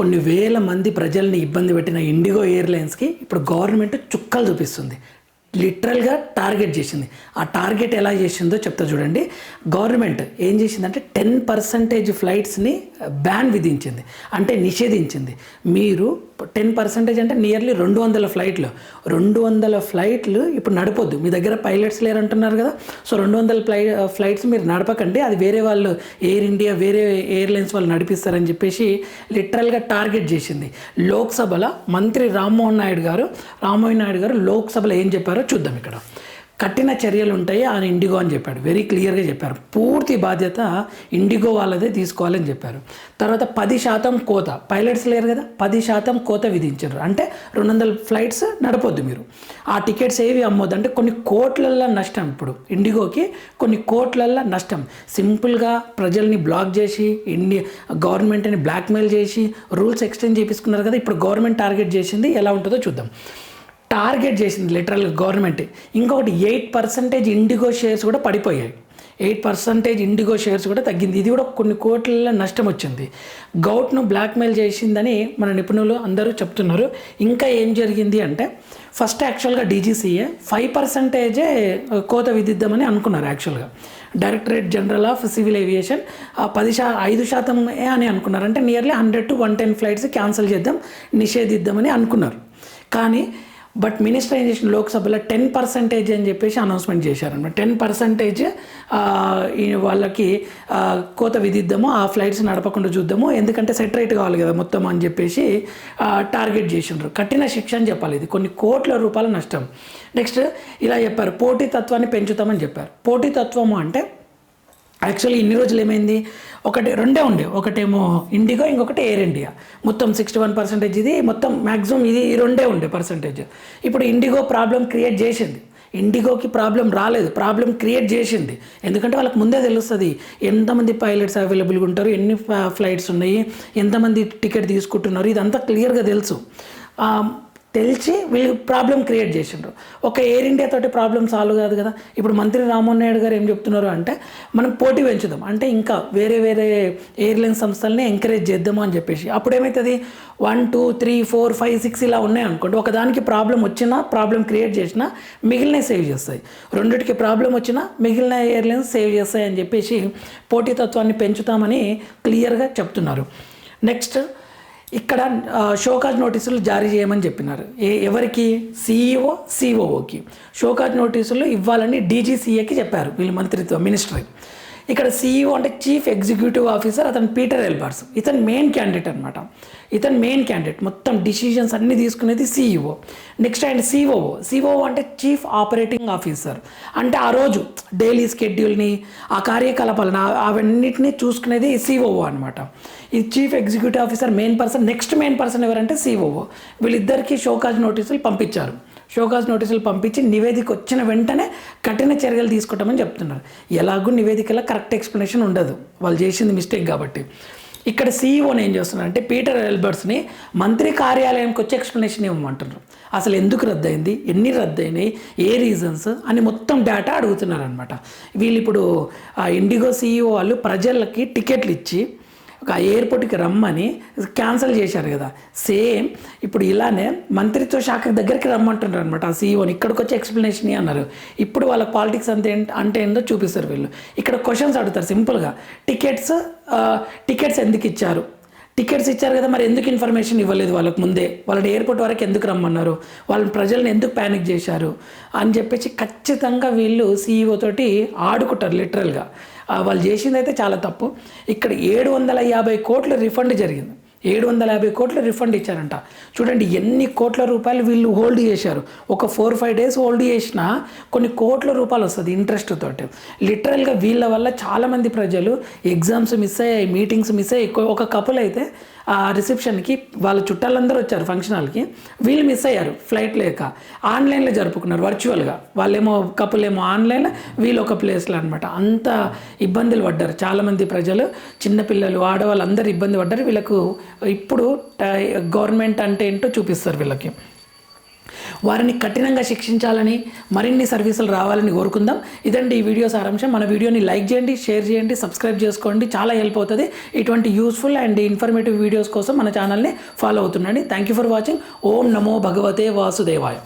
కొన్ని వేల మంది ప్రజల్ని ఇబ్బంది పెట్టిన ఇండిగో ఎయిర్లైన్స్కి ఇప్పుడు గవర్నమెంట్ చుక్కలు చూపిస్తుంది. లిటరల్గా టార్గెట్ చేసింది. ఆ టార్గెట్ ఎలా చేసిందో చెప్తా చూడండి. గవర్నమెంట్ ఏం చేసిందంటే టెన్ పర్సంటేజ్ ఫ్లైట్స్ని బ్యాన్ విధించింది అంటే నిషేధించింది. మీరు టెన్ పర్సెంటేజ్ అంటే నియర్లీ రెండు వందల ఫ్లైట్లు. రెండు వందల ఫ్లైట్లు ఇప్పుడు నడపొద్దు. మీ దగ్గర పైలట్స్ లేరంటున్నారు కదా. సో రెండు వందల ఫ్లై ఫ్లైట్స్ మీరు నడపకండి. అది వేరే వాళ్ళు ఎయిర్ ఇండియా వేరే ఎయిర్లైన్స్ వాళ్ళు నడిపిస్తారని చెప్పేసి లిటరల్గా టార్గెట్ చేసింది. లోక్సభలో మంత్రి రామ్మోహన్ నాయుడు గారు రామ్మోహన్ నాయుడు గారు లోక్సభలో ఏం చెప్పారో చూద్దాం ఇక్కడ. కఠిన చర్యలు ఉంటాయి ఆయన ఇండిగో అని చెప్పాడు. వెరీ క్లియర్గా చెప్పారు. పూర్తి బాధ్యత ఇండిగో వాళ్ళదే తీసుకోవాలని చెప్పారు. తర్వాత పది శాతం కోత. పైలట్స్ లేరు కదా పది శాతం కోత విధించారు. అంటే రెండు వందల ఫ్లైట్స్ నడపొద్దు మీరు. ఆ టికెట్స్ ఏవి అమ్మొద్దు అంటే కొన్ని కోట్లల్లో నష్టం ఇప్పుడు. ఇండిగోకి కొన్ని కోట్లల్లో నష్టం. సింపుల్గా ప్రజల్ని బ్లాక్ చేసి ఇండి గవర్నమెంట్ని బ్లాక్మెయిల్ చేసి రూల్స్ ఎక్స్టెండ్ చేపించుకున్నారు కదా ఇప్పుడు గవర్నమెంట్ టార్గెట్ చేసింది ఎలా ఉంటుందో చూద్దాం. టార్గెట్ చేసింది లిటరల్ గవర్నమెంట్ ఇంకొకటి ఎయిట్ పర్సెంటేజ్ ఇండిగో షేర్స్ కూడా పడిపోయాయి. ఎయిట్ పర్సెంటేజ్ ఇండిగో షేర్స్ కూడా తగ్గింది. ఇది కూడా కొన్ని కోట్ల నష్టం వచ్చింది. గౌట్ను బ్లాక్మెయిల్ చేసిందని మన నిపుణులు అందరూ చెప్తున్నారు. ఇంకా ఏం జరిగింది అంటే ఫస్ట్ యాక్చువల్గా డీజీసీఏ ఫైవ్ పర్సెంటేజే కోత విధిద్దామని అనుకున్నారు యాక్చువల్గా directorate general of civil aviation పది శా ఐదు శాతం అని అనుకున్నారు. అంటే nearly hundred to one ten flights cancel చేద్దాం నిషేధిద్దామని అనుకున్నారు. కానీ బట్ మినిస్టర్ ఏం చేసిన లోక్సభలో టెన్ పర్సెంటేజ్ అని చెప్పేసి అనౌన్స్మెంట్ చేశారనమాట టెన్ పర్సెంటేజ్ వాళ్ళకి కోత విధిద్దాము ఆ ఫ్లైట్స్ నడపకుండా చూద్దాము ఎందుకంటే సెటరేట్ కావాలి కదా మొత్తం అని చెప్పేసి టార్గెట్ చేసిండ్రు. కఠిన శిక్ష అని చెప్పాలి ఇది. కొన్ని కోట్ల రూపాయల నష్టం. నెక్స్ట్ ఇలా చెప్పారు పోటీతత్వాన్ని పెంచుతామని చెప్పారు. పోటీతత్వము అంటే యాక్చువల్లీ ఇన్ని రోజులు ఏమైంది ఒకటి రెండే ఉండే. ఒకటేమో ఇండిగో ఇంకొకటి ఎయిర్ ఇండియా మొత్తం సిక్స్టీ వన్ పర్సెంటేజ్ ఇది. మొత్తం మ్యాక్సిమం ఇది ఈ రెండే ఉండే పర్సెంటేజ్ ఇప్పుడు ఇండిగో ప్రాబ్లం క్రియేట్ చేసింది. ఇండిగోకి ప్రాబ్లం రాలేదు. ప్రాబ్లం క్రియేట్ చేసింది. ఎందుకంటే వాళ్ళకి ముందే తెలుస్తుంది ఎంతమంది పైలట్స్ అవైలబుల్గా ఉంటారు ఎన్ని ఫ్లైట్స్ ఉన్నాయి ఎంతమంది టికెట్ తీసుకుంటున్నారు ఇదంతా క్లియర్గా తెలుసు. తెలిసి వీళ్ళు ప్రాబ్లం క్రియేట్ చేసిండ్రు. ఒక ఎయిర్ ఇండియా తోటి ప్రాబ్లం సాల్వ్ కాదు కదా. ఇప్పుడు మంత్రి రామ్మోహన్ నాయుడు గారు ఏం చెప్తున్నారు అంటే మనం పోటీ పెంచుదాం. అంటే ఇంకా వేరే వేరే ఎయిర్లైన్ సంస్థల్ని ఎంకరేజ్ చేద్దాము అని చెప్పేసి. అప్పుడు ఏమవుతుంది one two three four five six ఇలా ఉన్నాయి అనుకోండి. ఒకదానికి ప్రాబ్లం వచ్చినా ప్రాబ్లం క్రియేట్ చేసినా మిగిలిన సేవ్ చేస్తాయి. రెండిటికి ప్రాబ్లం వచ్చినా మిగిలిన ఎయిర్లైన్స్ సేవ్ చేస్తాయి అని చెప్పేసి పోటీతత్వాన్ని పెంచుతామని క్లియర్గా చెప్తున్నారు. నెక్స్ట్ ఇక్కడ షోకాజ్ నోటీసులు జారీ చేయమని చెప్పినారు. ఏ ఎవరికి? సీఈఓ సిఓఓకి షోకాజ్ నోటీసులు ఇవ్వాలని డీజీసీఏకి చెప్పారు వీళ్ళు మంత్రిత్వ మినిస్టర్ ఇక్కడ సీఈఓ అంటే చీఫ్ ఎగ్జిక్యూటివ్ ఆఫీసర్ అతను పీటర్ ఎల్బర్స్ ఇతను మెయిన్ క్యాండిడేట్ అనమాట ఇతను మెయిన్ క్యాండిడేట్ మొత్తం డిసిషన్స్ అన్నీ తీసుకునేది సీఈఓ నెక్స్ట్ ఆయన సీఓ సిఓఓ అంటే చీఫ్ ఆపరేటింగ్ ఆఫీసర్ అంటే ఆ రోజు డైలీ స్కెడ్యూల్ని ఆ కార్యకలాపాలను అవన్నిటిని చూసుకునేది సిఓఓ అనమాట ఈ chief executive officer main person next main person ఎవరంటే సిఓఓ వీళ్ళిద్దరికీ షోకాజ్ నోటీసులు పంపించారు. షోకాజ్ నోటీసులు పంపించి నివేదిక వచ్చిన వెంటనే కఠిన చర్యలు తీసుకుంటామని చెప్తున్నారు. ఎలాగూ నివేదికలో కరెక్ట్ ఎక్స్ప్లెనేషన్ ఉండదు. వాళ్ళు చేసింది మిస్టేక్ కాబట్టి. ఇక్కడ సీఈఓని ఏం చేస్తున్నారు అంటే పీటర్ ఎల్బర్ట్స్ని మంత్రి కార్యాలయంకి వచ్చి ఎక్స్ప్లెనేషన్ ఇవ్వమంటున్నారు. అసలు ఎందుకు రద్దయింది? ఎన్ని రద్దయినాయి? ఏ రీజన్స్? అని మొత్తం డేటా అడుగుతున్నారు అనమాట వీళ్ళు ఇప్పుడు ఇండిగో సీఈఓ వాళ్ళు ప్రజలకి టికెట్లు ఇచ్చి ఒక ఎయిర్పోర్ట్కి రమ్మని క్యాన్సిల్ చేశారు కదా. సేమ్ ఇప్పుడు ఇలానే మంత్రిత్వ శాఖ దగ్గరికి రమ్మంటున్నారు అనమాట ఆ సీఈఓని ఇక్కడికి వచ్చి ఎక్స్ప్లెనేషన్ అన్నారు. ఇప్పుడు వాళ్ళ పాలిటిక్స్ అంతే అంటే ఏందో చూపిస్తారు వీళ్ళు. ఇక్కడ క్వశ్చన్స్ అడుగుతారు సింపుల్గా. టికెట్స్ టికెట్స్ ఎందుకు ఇచ్చారు? టికెట్స్ ఇచ్చారు కదా మరి ఎందుకు ఇన్ఫర్మేషన్ ఇవ్వలేదు వాళ్ళకి ముందే? వాళ్ళని ఎయిర్పోర్ట్ వరకు ఎందుకు రమ్మన్నారు? వాళ్ళని ప్రజల్ని ఎందుకు ప్యానిక్ చేశారు? అని చెప్పేసి ఖచ్చితంగా వీళ్ళు సీఈఓ తోటి ఆడుకుంటారు లిటరల్గా వాళ్ళు చేసింది అయితే చాలా తప్పు. ఇక్కడ ఏడు వందల యాభై కోట్లు రిఫండ్ జరిగింది. ఏడు వందల యాభై కోట్లు రిఫండ్ ఇచ్చారంట. చూడండి ఎన్ని కోట్ల రూపాయలు వీళ్ళు హోల్డ్ చేశారు. ఒక ఫోర్ ఫైవ్ డేస్ హోల్డ్ చేసినా కొన్ని కోట్ల రూపాయలు వస్తుంది ఇంట్రెస్ట్ తోటి. లిటరల్గా వీళ్ళ వల్ల చాలామంది ప్రజలు ఎగ్జామ్స్ మిస్ అయ్యాయి మీటింగ్స్ మిస్ అయ్యాయి. ఒక కపుల్ అయితే ఆ రిసెప్షన్కి వాళ్ళ చుట్టాలందరూ వచ్చారు ఫంక్షన్ హాల్కి. వీళ్ళు మిస్ అయ్యారు ఫ్లైట్ లేక. ఆన్లైన్లో జరుపుకున్నారు వర్చువల్గా వాళ్ళేమో కపుల్ ఏమో ఆన్లైన్ వీళ్ళు ఒక ప్లేస్లో అనమాట అంత ఇబ్బందులు పడ్డారు చాలామంది ప్రజలు. చిన్నపిల్లలు ఆడవాళ్ళు అందరూ ఇబ్బంది పడ్డారు. వీళ్ళకు ఇప్పుడు గవర్నమెంట్ అంటే ఏంటో చూపిస్తారు వీళ్ళకి. వారిని కఠినంగా శిక్షించాలని మరిన్ని సర్వీసులు రావాలని కోరుకుందాం. ఇదండి ఈ వీడియో సారాంశం. మన వీడియోని లైక్ చేయండి షేర్ చేయండి సబ్స్క్రైబ్ చేసుకోండి. చాలా హెల్ప్ అవుతుంది. ఇటువంటి యూస్ఫుల్ అండ్ ఇన్ఫర్మేటివ్ వీడియోస్ కోసం మన ఛానల్ని follow అవుతుండండి. Thank you for watching. ఓం నమో భగవతే వాసుదేవాయ.